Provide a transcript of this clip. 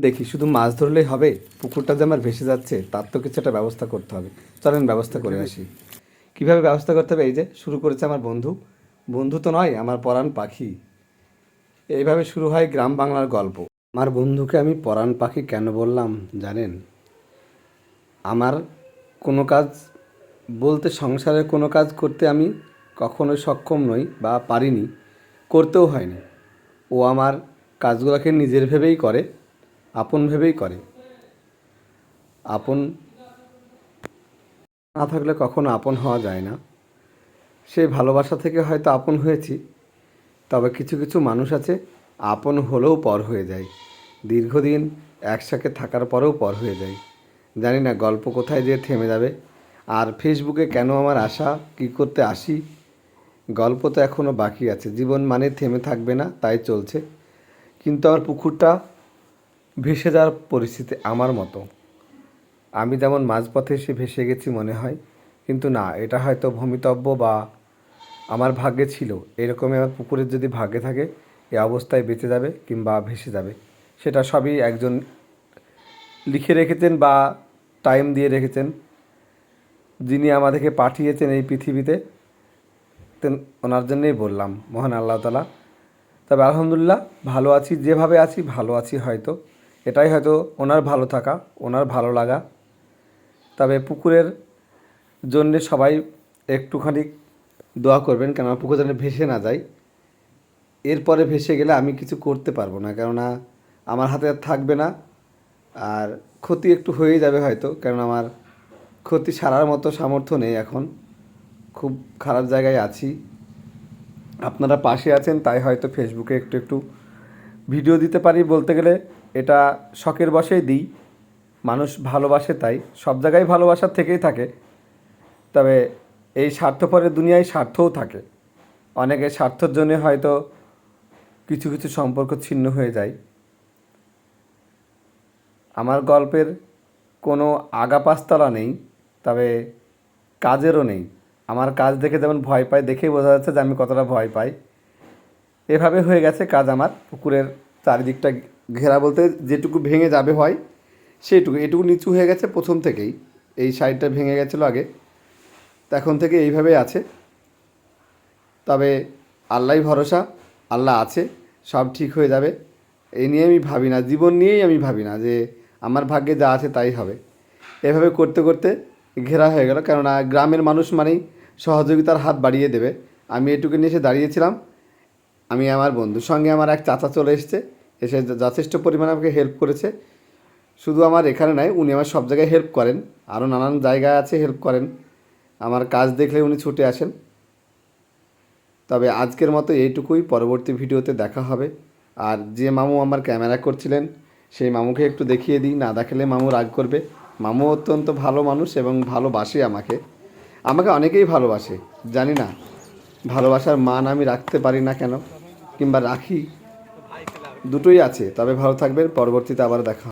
দেখি শুধু মাছ ধরলেই হবে? পুকুরটা যে আমার ভেসে যাচ্ছে তার তো কিছু একটা ব্যবস্থা করতে হবে। চলেন ব্যবস্থা করে আসি। কীভাবে ব্যবস্থা করতে হবে? এই যে শুরু করেছে আমার বন্ধু। বন্ধু তো নয় আমার পরাণ পাখি। এইভাবে শুরু হয় গ্রাম বাংলার গল্প। আমার বন্ধুকে আমি পরাণ পাখি কেন বললাম জানেন? আমার কোনো কাজ বলতে সংসারের কোনো কাজ করতে আমি কখনোই সক্ষম নই বা পারিনি করতেও হয়নি। ও আমার কাজগুলোকে নিজের ভেবেই করে। আপন ভেবেই করে। আপন না থাকলে কখনো আপন হওয়া যায় না। সেই ভালোবাসা থেকে হয়তো আপন হয়েছি, তবে কিছু কিছু মানুষ আছে আপন হলেও পর হয়ে যায়। দীর্ঘদিন একসাথে থাকার পরেও পর হয়ে যায়। জানি না গল্প কোথায় যেয়ে থেমে যাবে। আর ফেসবুকে কেন আমার আশা, কী করতে আসি? গল্প তো এখনও বাকি আছে। জীবন মানে থেমে থাকবে না, তাই চলছে। কিন্তু আমার পুকুরটা ভেসে যাওয়ার পরিস্থিতি আমার মতো। আমি যেমন মাঝপথে এসে ভেসে গেছি মনে হয়, কিন্তু না, এটা হয়তো ভূমিতব্য বা আমার ভাগ্যে ছিল। এরকমই আমার পুকুরের যদি ভাগ্যে থাকে, এ অবস্থায় বেঁচে যাবে কিংবা ভেসে যাবে। সেটা সবই একজন লিখে রেখেছেন বা টাইম দিয়ে রেখেছেন। যিনি আমাদেরকে পাঠিয়েছেন এই পৃথিবীতে ওনার জন্যেই বললাম, মহান আল্লাহ তালা তবে আলহামদুলিল্লাহ, ভালো আছি, যেভাবে আছি, ভালো আছি হয়তো। এটাই হয়তো ওনার ভালো থাকা, ওনার ভালো লাগা। তবে পুকুরের জন্যে সবাই একটুখানি দোয়া করবেন কেন পুকুর যেন ভেসে না যায়। এরপরে ভেসে গেলে আমি কিছু করতে পারব না, কেননা আমার হাতে আর থাকবে না। আর ক্ষতি একটু হয়ে যাবে হয়তো কারণ আমার ক্ষতি সারার মতো সামর্থ্য নেই এখন। খুব খারাপ জায়গায় আছি। আপনারা পাশে আছেন, তাই হয়তো ফেসবুকে একটু একটু ভিডিও দিতে পারি বলতে গেলে। এটা শখের বসেই দিই। মানুষ ভালোবাসে তাই। সব জায়গায় ভালোবাসার থেকেই থাকে। তবে এই স্বার্থপরের দুনিয়ায় স্বার্থও থাকে। অনেকে স্বার্থের জন্য হয়তো কিছু কিছু সম্পর্ক ছিন্ন হয়ে যায়। আমার গল্পের কোনো আগা পাঁচতলা নেই, তবে কাজেরও নেই। আমার কাজ দেখে যেমন ভয় পাই দেখেই বোঝা যাচ্ছে যে আমি কতটা ভয় পাই। এভাবে হয়ে গেছে কাজ আমার। পুকুরের চারিদিকটা ঘেরা বলতে যেটুকু ভেঙে যাবে হয়, সেইটুকু, এটুকু নিচু হয়ে গেছে প্রথম থেকেই। এই সাইডটা ভেঙে গেছিল আগে। তো এখন থেকে এইভাবেই আছে। তবে আল্লাহই ভরসা, আল্লাহ আছে, সব ঠিক হয়ে যাবে। এই নিয়ে আমি ভাবি না, জীবন নিয়েই আমি ভাবি না যে আমার ভাগ্যে যা আছে তাই হবে। এভাবে করতে করতে ঘেরা হয়ে গেল। কেননা গ্রামের মানুষ মানেই সহযোগিতার হাত বাড়িয়ে দেবে। আমি এটুকু নিয়ে এসে দাঁড়িয়েছিলাম। আমি আমার বন্ধুর সঙ্গে আমার এক চাচা চলে এসেছে। এসে যথেষ্ট পরিমাণে আমাকে হেল্প করেছে। শুধু আমার এখানে নয় উনি আমার সব জায়গায় হেল্প করেন। আরও নানান জায়গায় আছে হেল্প করেন। আমার কাজ দেখলে উনি ছুটে আসেন। তবে আজকের মতো এইটুকুই। পরবর্তী ভিডিওতে দেখা হবে। আর যে মামু আমার ক্যামেরা করছিলেন, সেই মামুকে একটু দেখিয়ে দিই। না দেখালে মামু রাগ করবে। মামু অত্যন্ত ভালো মানুষ এবং ভালোবাসে আমাকে। আমাকে অনেকেই ভালোবাসে, জানি না। ভালোবাসার মান আমি রাখতে পারি না কেন? কিংবা রাখি? দুটোই আছে তবে ভালো থাকবেন পরবর্তীতে আবার দেখা।